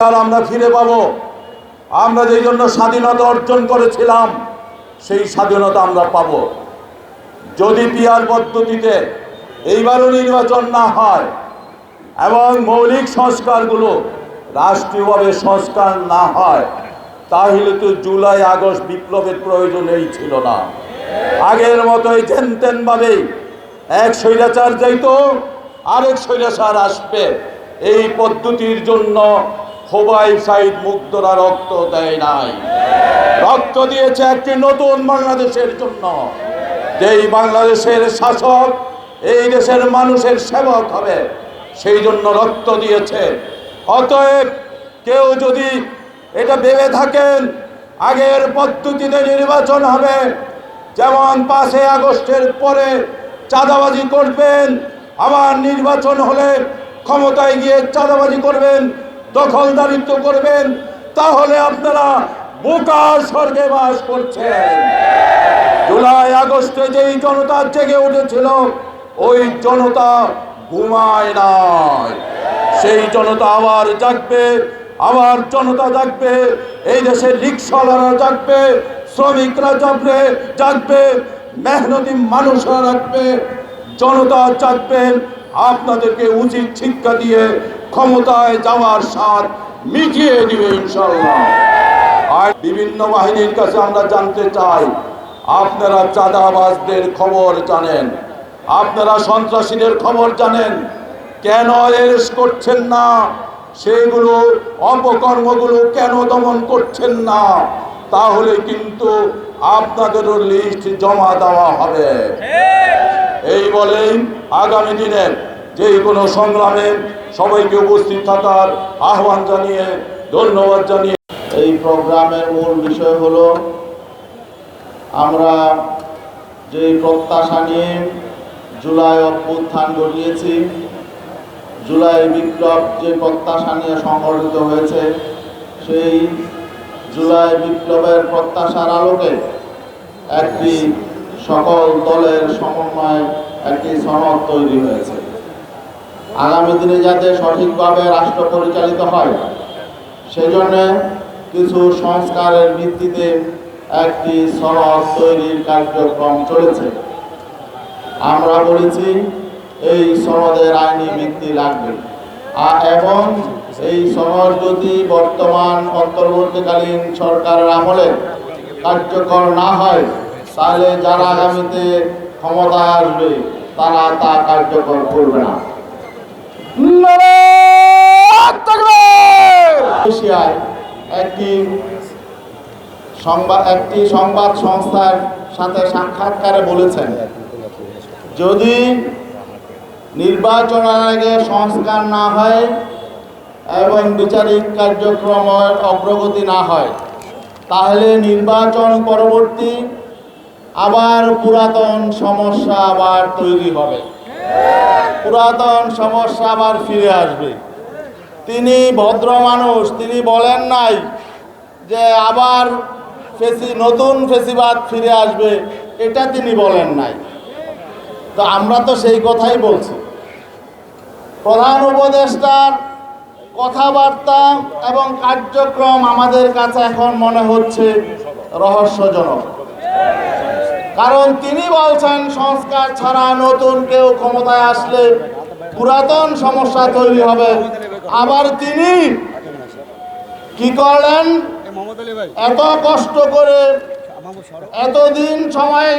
আমরা ফিরে পাব। আমরা যেই জন্য স্বাধীনতা অর্জন করেছিলাম, সেই স্বাধীনতা আমরা পাব। যদি পিয়ার পদ্ধতিতে এইবারও নির্বাচন না হয় এবং মৌলিক সংস্কারগুলো রাষ্ট্রীয়ভাবে সংস্কার না হয়, তাহলে তো জুলাই, আগস্ট বিপ্লবের প্রয়োজনই ছিল না। আগের মতোই তেন ভাবেই এক স্বৈরাচার যাইতো, আরেক স্বৈরাচার আসবে। এই পদ্ধতির জন্য হোবাই সাইড মুক্তরা রক্ত দেয় নাই। রক্ত দিয়েছে একটি নতুন বাংলাদেশের জন্য। যেই বাংলাদেশের শাসক এই দেশের মানুষের সেবক হবে, সেই জন্য রক্ত দিয়েছে। অতএব কেউ যদি এটা ভেবে থাকেন, আগের পদ্ধতিতে নির্বাচন হবে, যেমন পাঁচই আগস্টের পরে চাঁদাবাজি করবেন, আবার নির্বাচন হলে ক্ষমতায় গিয়ে চাঁদাবাজি করবেন দখলদারিত্ব করবেন, তাহলে আপনারা বোকার স্বর্গে বাস করছেন। জুলাই আগস্টে যেই জনতা জেগে উঠেছিল, ওই জনতা ঘুমায় নাই। সেই জনতা আবার জাগবে, আবার জনতা জাগবে, এই দেশের রিক্সাওয়ালারা জাগবে, শ্রমিকরা জাগবে জাগবে, মেহনতি মানুষরা রাখবে, জনতা জাগবেন। আপনাদেরকে উচিত শিক্ষা দিয়ে ক্ষমতায় যাওয়ার স্বাদ মিটিয়ে দিবে ইনশাল্লাহ আর বিভিন্ন বাহিনীর কাছে আমরা জানতে চাই আপনারা চাঁদাবাজদের খবর জানেন আপনারা সন্ত্রাসীদের খবর জানেন কেন এরেস্ট করছেন না সেগুলো অপকর্মগুলো কেন দমন করছেন না তাহলে কিন্তু আপনাদেরও লিস্ট জমা দেওয়া হবে। এই বলেই আগামী দিনে যে কোনো সংগ্রামে সবাইকে উপস্থিত থাকার আহ্বান জানিয়ে, ধন্যবাদ জানিয়ে। এই প্রোগ্রামের মূল বিষয় হলো, আমরা যে প্রত্যাশা নিয়ে জুলাই অভ্যুত্থান ঘটিয়েছি জুলাই বিপ্লব যে প্রত্যাশা নিয়ে সংগঠিত হয়েছে, সেই জুলাই বিপ্লবের প্রত্যাশার আলোকে একটি সকল দলের সমন্বয় একটি সনদ তৈরি হয়েছে। আগামী দিনে যাতে সঠিকভাবে রাষ্ট্র পরিচালিত হয়, সেজন্য কিছু সংস্কারের ভিত্তিতে একটি সড়ক তৈরির কার্যক্রম চলেছে। আমরা বলেছি, এই সনদের আইনি ভিত্তি লাগবে। এবং এই সনদ যদি বর্তমান অন্তর্বর্তীকালীন সরকারের আমলে কার্যকর না হয়, তাহলে যারা আগামীতে ক্ষমতা আসবে, তারা তা কার্যকর করবে না। এশিয়ায় একটি সংবাদ একটি সংবাদ সংস্থার সাথে সাক্ষাৎকারে বলেছেন, যদি নির্বাচনের আগে সংস্কার না হয় এবং বিচারিক কার্যক্রমের অগ্রগতি না হয়, তাহলে নির্বাচন পরবর্তী আবার পুরাতন সমস্যা আবার তৈরি হবে। পুরাতন সমস্যা আবার ফিরে আসবে। তিনি ভদ্র মানুষ, তিনি বলেন নাই যে আবার ফেসি, নতুন ফেসিবাদ ফিরে আসবে, এটা তিনি বলেন নাই। তো আমরা তো সেই কথাই বলছি। প্রধান উপদেষ্টার কথাবার্তা এবং কার্যক্রম আমাদের কাছে এখন মনে হচ্ছে রহস্যজনক। কারণ তিনি বলছেন, সংস্কার ছাড়া নতুন কেউ ক্ষমতায় আসলে পুরাতন সমস্যা তৈরি হবে। আবার তিনি কি করলেন? এত কষ্ট করে এতদিন সময়